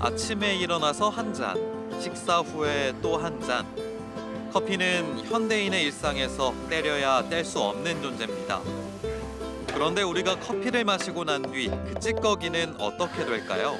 아침에 일어나서 한 잔, 식사 후에 또 한 잔. 커피는 현대인의 일상에서 때려야 뗄 수 없는 존재입니다. 그런데 우리가 커피를 마시고 난 뒤 그 찌꺼기는 어떻게 될까요?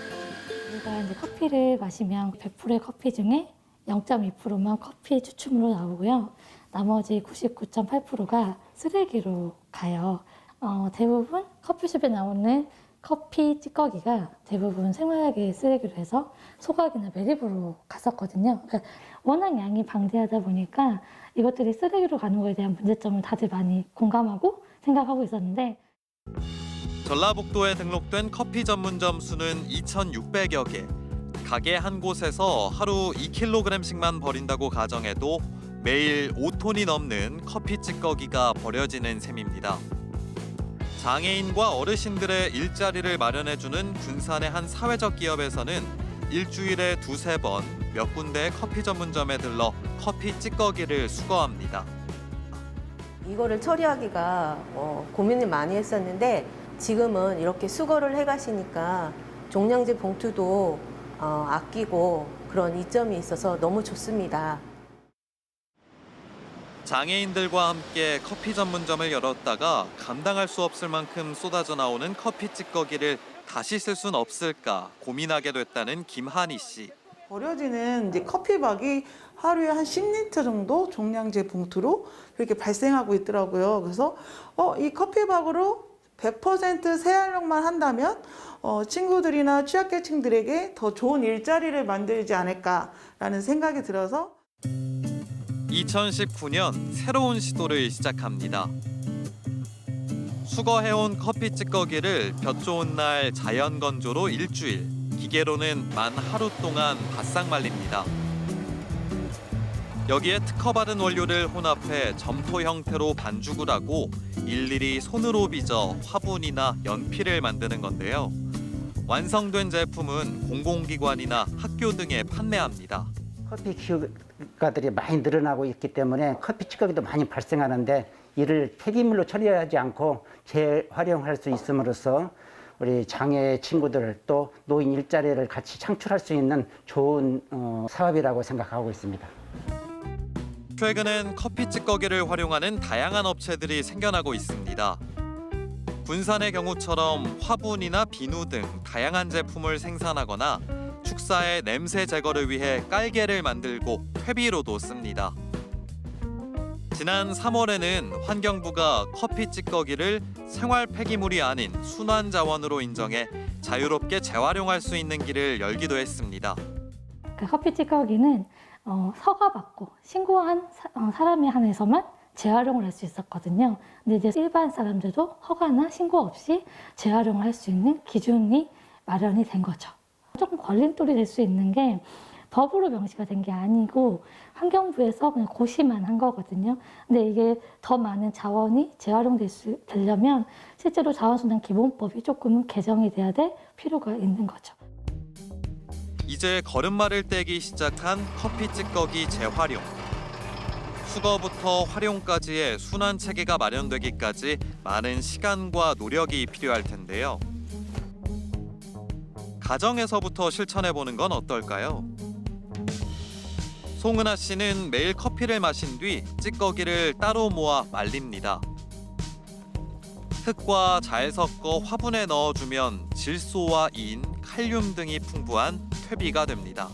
우리가 이제 커피를 마시면 100%의 커피 중에 0.2%만 커피 추출물로 나오고요. 나머지 99.8%가 쓰레기로 가요. 어, 대부분 커피숍에 나오는 커피 찌꺼기가 대부분 생활계 쓰레기로 해서 소각이나 매립으로 갔었거든요. 그러니까 워낙 양이 방대하다 보니까 이것들이 쓰레기로 가는 거에 대한 문제점을 다들 많이 공감하고 생각하고 있었는데 전라북도에 등록된 커피 전문점 수는 2,600여 개. 가게 한 곳에서 하루 2kg씩만 버린다고 가정해도 매일 5톤이 넘는 커피 찌꺼기가 버려지는 셈입니다. 장애인과 어르신들의 일자리를 마련해주는 군산의 한 사회적 기업에서는 일주일에 두세 번 몇 군데 커피 전문점에 들러 커피 찌꺼기를 수거합니다. 이거를 처리하기가 어, 고민을 많이 했었는데 지금은 이렇게 수거를 해가시니까 종량제 봉투도 어, 아끼고 그런 이점이 있어서 너무 좋습니다. 장애인들과 함께 커피 전문점을 열었다가 감당할 수 없을 만큼 쏟아져 나오는 커피 찌꺼기를 다시 쓸 수는 없을까 고민하게 됐다는 김한희 씨. 버려지는 이제 커피박이 하루에 한 10리터 정도 종량제 봉투로 이렇게 발생하고 있더라고요. 그래서 어, 이 커피박으로 100% 재활용만 한다면 어, 친구들이나 취약계층들에게 더 좋은 일자리를 만들지 않을까라는 생각이 들어서 2019년 새로운 시도를 시작합니다. 수거해온 커피 찌꺼기를 볕 좋은 날 자연 건조로 일주일, 기계로는 만 하루 동안 바싹 말립니다. 여기에 특허받은 원료를 혼합해 점토 형태로 반죽을 하고 일일이 손으로 빚어 화분이나 연필을 만드는 건데요. 완성된 제품은 공공기관이나 학교 등에 판매합니다. 커피 기업가들이 많이 늘어나고 있기 때문에 커피 찌꺼기도 많이 발생하는데 이를 폐기물로 처리하지 않고 재활용할 수 있음으로써 우리 장애 친구들 또 노인 일자리를 같이 창출할 수 있는 좋은 어, 사업이라고 생각하고 있습니다. 최근엔 커피 찌꺼기를 활용하는 다양한 업체들이 생겨나고 있습니다. 군산의 경우처럼 화분이나 비누 등 다양한 제품을 생산하거나 축사의 냄새 제거를 위해 깔개를 만들고 퇴비로도 씁니다. 지난 3월에는 환경부가 커피 찌꺼기를 생활 폐기물이 아닌 순환 자원으로 인정해 자유롭게 재활용할 수 있는 길을 열기도 했습니다. 그 커피 찌꺼기는 어, 서가받고 신고한 사, 어, 사람에 한해서만 재활용을 할 수 있었거든요. 근데 이제 일반 사람들도 허가나 신고 없이 재활용을 할 수 있는 기준이 마련이 된 거죠. 조금 걸림돌이 될 수 있는 게 법으로 명시가 된 게 아니고 환경부에서 그냥 고시만 한 거거든요. 근데 이게 더 많은 자원이 재활용될 수 되려면 실제로 자원순환 기본법이 조금은 개정이 돼야 될 필요가 있는 거죠. 이제 걸음마를 떼기 시작한 커피 찌꺼기 재활용. 수거부터 활용까지의 순환 체계가 마련되기까지 많은 시간과 노력이 필요할 텐데요. 가정에서부터 실천해 보는 건 어떨까요? 송은아 씨는 매일 커피를 마신 뒤 찌꺼기를 따로 모아 말립니다. 흙과 잘 섞어 화분에 넣어주면 질소와 인, 칼륨 등이 풍부한 퇴비가 됩니다.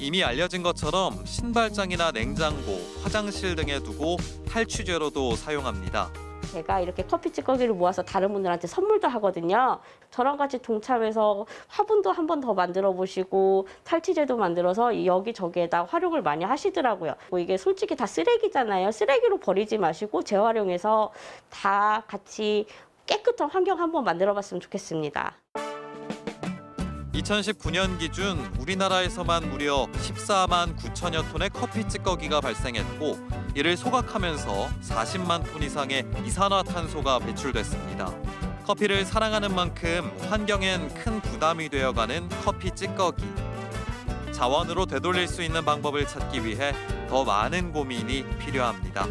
이미 알려진 것처럼 신발장이나 냉장고, 화장실 등에 두고 탈취제로도 사용합니다. 제가 이렇게 커피 찌꺼기를 모아서 다른 분들한테 선물도 하거든요. 저랑 같이 동참해서 화분도 한 번 더 만들어 보시고 탈취제도 만들어서 여기저기에다 활용을 많이 하시더라고요. 뭐 이게 솔직히 다 쓰레기잖아요. 쓰레기로 버리지 마시고 재활용해서 다 같이 깨끗한 환경 한번 만들어 봤으면 좋겠습니다. 2019년 기준 우리나라에서만 무려 14만 9천여 톤의 커피 찌꺼기가 발생했고 이를 소각하면서 40만 톤 이상의 이산화탄소가 배출됐습니다. 커피를 사랑하는 만큼 환경엔 큰 부담이 되어가는 커피 찌꺼기. 자원으로 되돌릴 수 있는 방법을 찾기 위해 더 많은 고민이 필요합니다.